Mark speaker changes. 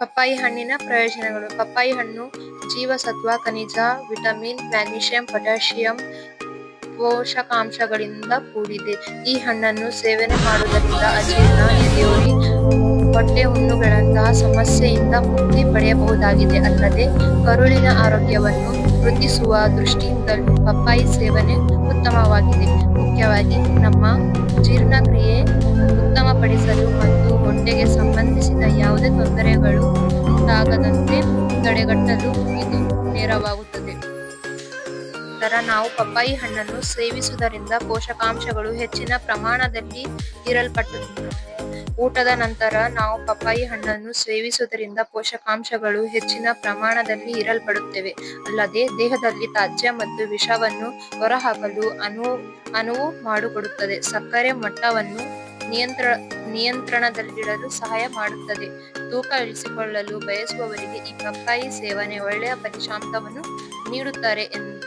Speaker 1: ಪಪ್ಪಾಯಿ ಹಣ್ಣಿನ ಪ್ರಯೋಜನಗಳು. ಪಪ್ಪಾಯಿ ಹಣ್ಣು ಜೀವಸತ್ವ ಖನಿಜ, ವಿಟಮಿನ್, ಮ್ಯಾಗ್ನೀಷಿಯಂ, ಪೊಟ್ಯಾಷಿಯಂ ಪೋಷಕಾಂಶಗಳಿಂದ ಕೂಡಿದೆ. ಈ ಹಣ್ಣನ್ನು ಸೇವನೆ ಮಾಡುವುದರಿಂದ ಅಜೀರ್ಣ ಎದೆಯೋರಿ ಹೊಟ್ಟೆ ಹುಣ್ಣುಗಳಂತಹ ಸಮಸ್ಯೆಯಿಂದ ಮುಕ್ತಿ ಪಡೆಯಬಹುದಾಗಿದೆ ಅಲ್ಲದೆ ಕರುಳಿನ ಆರೋಗ್ಯವನ್ನು ವೃದ್ಧಿಸುವ ದೃಷ್ಟಿಯಿಂದಲೂ ಪಪ್ಪಾಯಿ ಸೇವನೆ ಉತ್ತಮವಾಗಿದೆ. ಮುಖ್ಯವಾಗಿ ನಮ್ಮ ಜೀರ್ಣಕ್ರಿಯೆ ಸಂಬಂಧಿಸಿದ ಯಾವುದೇ ತೊಂದರೆಗಳು ಉಂಟಾಗದಂತೆ ತಡೆಗಟ್ಟಲು ಇದು ನೆರವಾಗುತ್ತದೆ. ನಂತರ ನಾವು ಪಪ್ಪಾಯಿ ಹಣ್ಣನ್ನು ಸೇವಿಸುವುದರಿಂದ ಪೋಷಕಾಂಶಗಳು ಹೆಚ್ಚಿನ ಪ್ರಮಾಣದಲ್ಲಿ ಹೀರಲ್ಪಡುತ್ತವೆ ಊಟದ ನಂತರ ನಾವು ಪಪ್ಪಾಯಿ ಹಣ್ಣನ್ನು ಸೇವಿಸುವುದರಿಂದ ಪೋಷಕಾಂಶಗಳು ಹೆಚ್ಚಿನ ಪ್ರಮಾಣದಲ್ಲಿ ಇರಲ್ಪಡುತ್ತವೆ ಅಲ್ಲದೆ ದೇಹದಲ್ಲಿ ತಾಜ್ಯ ಮತ್ತು ವಿಷವನ್ನು ಹೊರಹಾಕಲು ಅನುವು ಅನುವು ಮಾಡಿಕೊಡುತ್ತದೆ. ಸಕ್ಕರೆ ಮಟ್ಟವನ್ನು ನಿಯಂತ್ರ ನಿಯಂತ್ರಣದಲ್ಲಿಡಲು ಸಹಾಯ ಮಾಡುತ್ತದೆ. ತೂಕ ಇಳಿಸಿಕೊಳ್ಳಲು ಬಯಸುವವರಿಗೆ ಈ ಪಪ್ಪಾಯಿ ಸೇವನೆ ಒಳ್ಳೆಯ ಫಲಿತಾಂಶವನ್ನು ನೀಡುತ್ತಾರೆ ಎಂದು